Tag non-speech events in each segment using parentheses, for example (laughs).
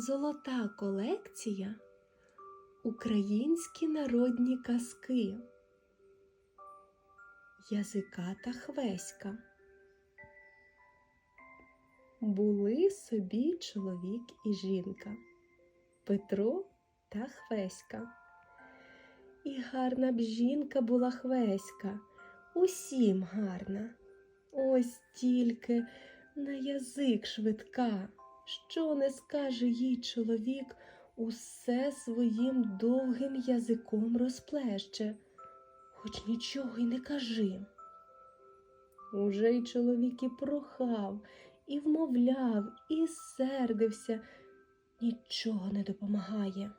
Золота колекція Українські народні казки Язиката Хвеська Були собі чоловік і жінка Петро та Хвеська. І гарна б жінка була Хвеська, усім гарна. Ось тільки на язик швидка, що не скаже їй чоловік, усе своїм довгим язиком розплеще, хоч нічого й не кажи. Уже й чоловік і прохав, і вмовляв, і сердився, нічого не допомагає.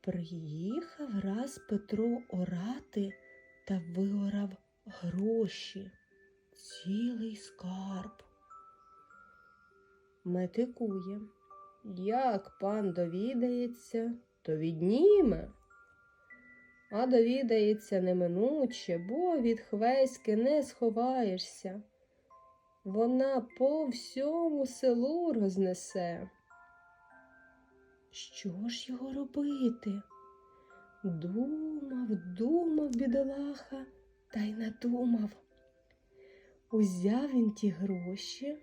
Приїхав раз Петро орати та виорав гроші, цілий скарб. Метикує. Як пан довідається, то відніме. А довідається неминуче, бо від хвеськи не сховаєшся. Вона по всьому селу рознесе. Що ж його робити? Думав, думав, бідолаха, та й надумав. Узяв він ті гроші,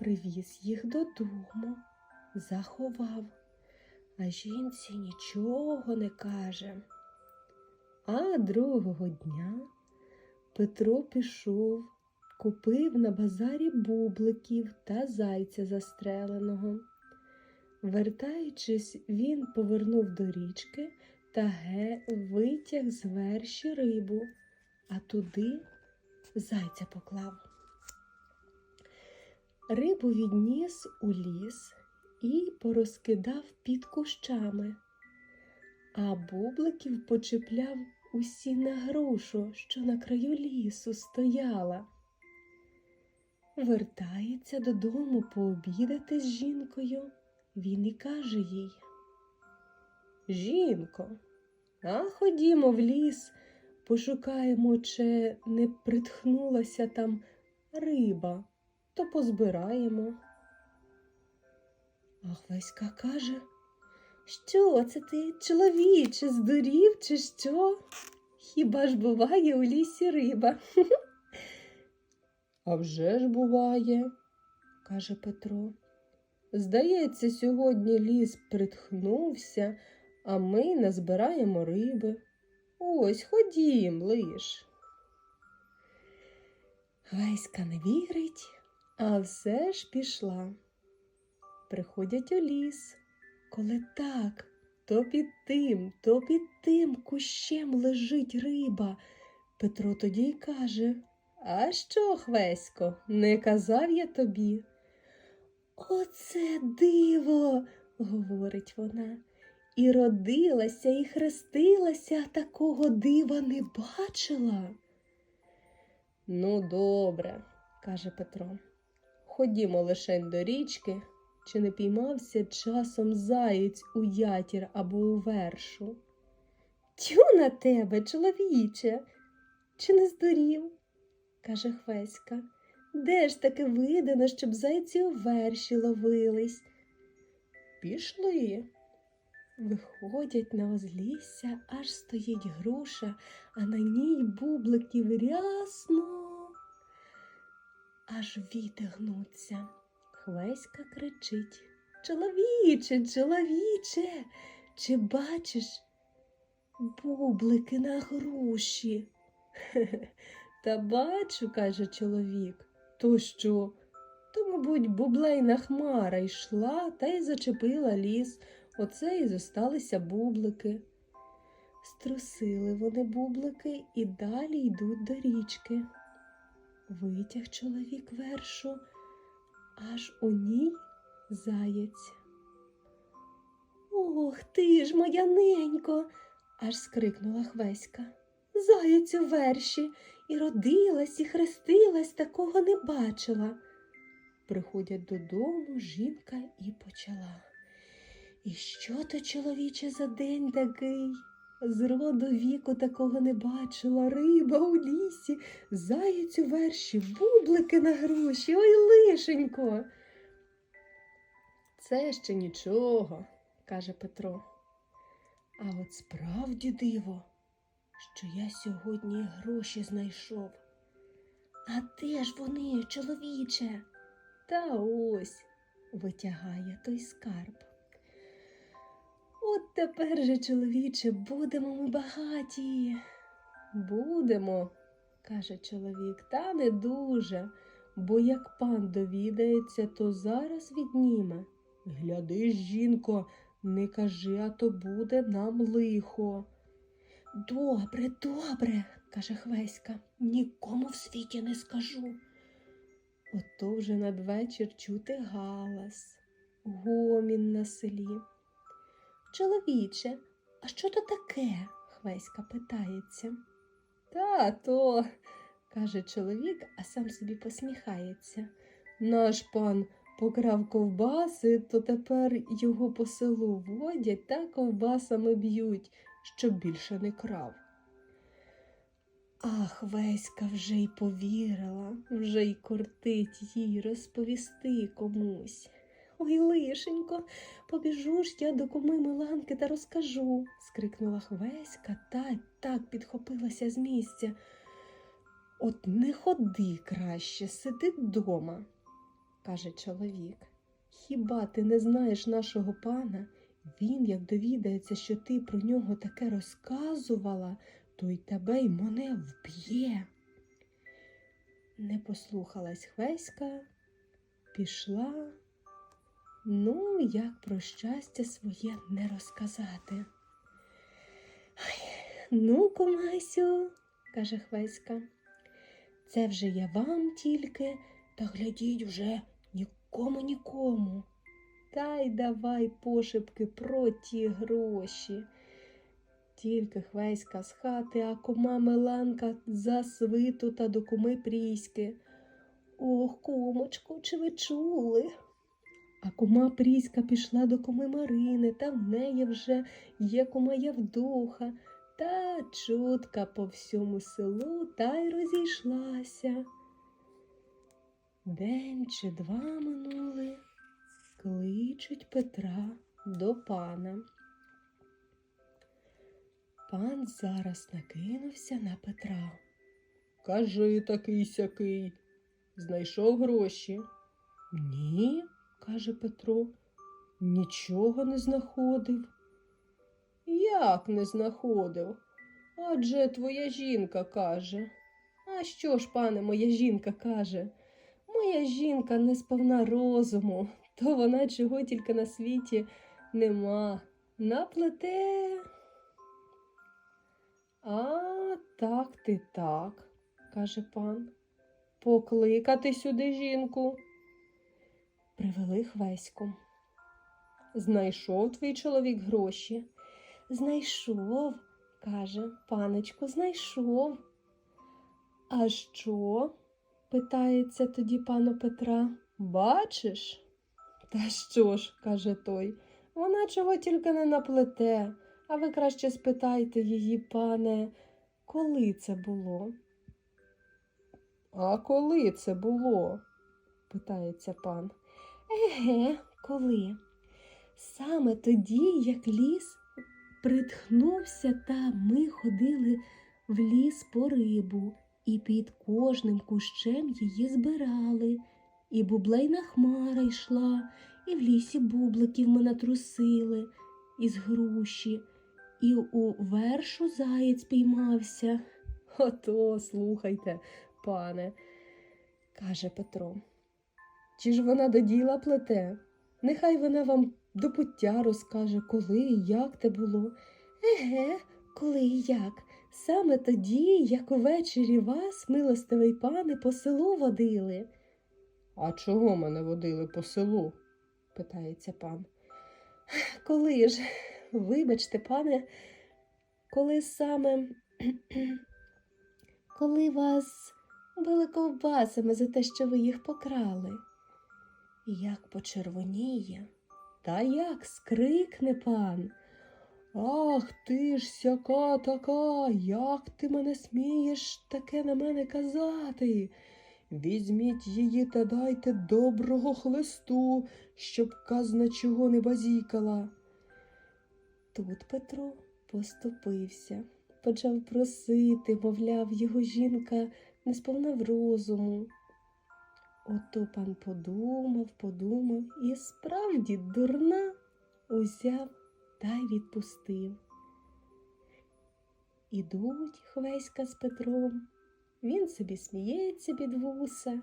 привіз їх додому, заховав, а жінці нічого не каже. А другого дня Петро пішов, купив на базарі бубликів та зайця застреленого. Вертаючись, він повернув до річки та ге витяг з верші рибу, а туди зайця поклав. Рибу відніс у ліс і порозкидав під кущами, а бубликів почепляв усі на грушу, що на краю лісу стояла. Вертається додому пообідати з жінкою. Він і каже їй Жінко, а ходімо в ліс, пошукаємо, чи не притхнулася там риба, то позбираємо. А Хвеська каже, що це ти, чоловіче, здурів, чи що? Хіба ж буває у лісі риба? А вже ж буває, каже Петро. Здається, сьогодні ліс притхнувся, а ми назбираємо риби. Ось ходім лиш. Гайська не вірить, а все ж пішла. Приходять у ліс, коли так, то під тим, то під тим кущем лежить риба. Петро тоді й каже А що, Хвесько, не казав я тобі? Оце диво, говорить вона, і родилася, і хрестилася, а такого дива не бачила. Ну, добре, каже Петро. Ходімо лишень до річки, чи не піймався часом заєць у ятір або у вершу. Тю на тебе, чоловіче, чи не здурів? каже Хвеська. Де ж таки видано, щоб зайці у верші ловились? Пішли. Виходять на озлісся, аж стоїть груша, а на ній бубликів рясно. Аж віти гнуться. Хвеська кричить Чоловіче, чоловіче, чи бачиш бублики на груші? (laughs) Та бачу, каже чоловік. То що? То, мабуть, бублейна хмара йшла та й зачепила ліс. Оце і зосталися бублики. Струсили вони бублики і далі йдуть до річки. Витяг чоловік вершу, аж у ній заєць. Ох ти ж, моя ненько, аж скрикнула Хвеська. Заєць у верші, і родилась, і хрестилась, такого не бачила. Приходять додому жінка і почала. І що то, чоловіче, за день такий? З роду віку такого не бачила. Риба у лісі, заєць у верші, бублики на груші, ой лишенько. Це ще нічого, каже Петро. А от справді диво, що я сьогодні гроші знайшов. А де ж вони, чоловіче? Та ось витягає той скарб. От тепер же, чоловіче, будемо ми багаті. Будемо, каже чоловік, та не дуже, бо як пан довідається, то зараз відніме. Гляди, жінко, не кажи, а то буде нам лихо. Добре, добре, каже Хвеська, нікому в світі не скажу. Ото вже надвечір чути галас, гомін на селі. Чоловіче, а що то таке? Хвеська питається. Та то, каже чоловік, а сам собі посміхається. Наш пан покрав ковбаси, то тепер його по селу водять та ковбасами б'ють, щоб більше не крав. Ах, Веська вже й повірила, вже й кортить їй розповісти комусь. Ой, лишенько, побіжу ж я до куми Миланки та розкажу, скрикнула Хвеська та так підхопилася з місця. От не ходи краще, сиди вдома, каже чоловік. Хіба ти не знаєш нашого пана? Він, як довідається, що ти про нього таке розказувала, то й тебе й мене вб'є. Не послухалась Хвеська, пішла. Ну, як про щастя своє не розказати. Ай, ну, кумасю, каже Хвеська, це вже я вам тільки, та глядіть вже нікому нікому. Та й давай пошепки про ті гроші. Тільки Хвеська з хати, а кума Миланка за свиту та до куми Пріськи. Ох, кумочку, чи ви чули? А кума Пріська пішла до куми Марини, та в неї вже є кума Явдуха, та чутка по всьому селу та й розійшлася. День чи два минули, кличуть Петра до пана. Пан зараз накинувся на Петра. Кажи такий сякий, знайшов гроші. Ні, каже Петро, нічого не знаходив. Як не знаходив? Адже твоя жінка каже. А що ж, пане, моя жінка каже? Моя жінка не сповна розуму, то вона чого тільки на світі нема. Наплете. А, так ти так, каже пан. Покликати сюди жінку. Привели Хвеську. Знайшов твій чоловік гроші. Знайшов, каже, панечко, знайшов. А що? питається тоді пана Петра. Бачиш? Та що ж, каже той, вона чого тільки не наплете, а ви краще спитайте її, пане, коли це було? А коли це було? питається пан. Еге, коли? Саме тоді, як ліс притхнувся, та ми ходили в ліс по рибу, і під кожним кущем її збирали, і бублейна хмара йшла, і в лісі бубликів ми натрусили із груші, і у вершу заєць піймався. Ото, слухайте, пане, каже Петро. Чи ж вона до діла плете? Нехай вона вам до пуття розкаже, коли і як те було. Еге, коли і як. Саме тоді, як увечері вас, милостивий пане, по селу водили. А чого мене водили по селу? питається пан. Коли ж, вибачте, пане, коли саме, коли вас били ковбасами за те, що ви їх покрали. Як почервоніє, та як скрикне пан. Ах ти ж сяка така, як ти мене смієш таке на мене казати? Візьміть її та дайте доброго хлисту, щоб казна чого не базікала. Тут Петро поступився, почав просити, мовляв, його жінка не сповна в розуму. Ото пан подумав, подумав і справді дурна узяв та й відпустив. Ідуть Хвеська з Петром, він собі сміється під вуса,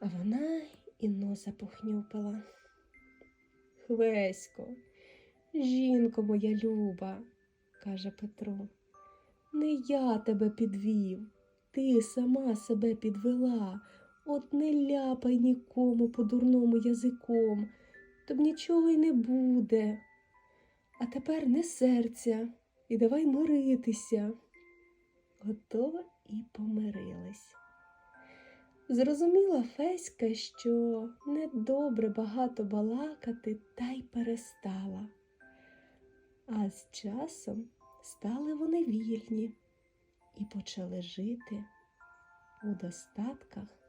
а вона і носа похнюпила. Хвесько, жінко моя люба, каже Петро, не я тебе підвів, ти сама себе підвела, от не ляпай нікому по дурному язиком, то б нічого й не буде. А тепер не серця і давай миритися. Готова і помирились. Зрозуміла Феська, що недобре багато балакати, та й перестала. А з часом стали вони вільні і почали жити у достатках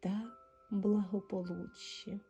та благополуччі.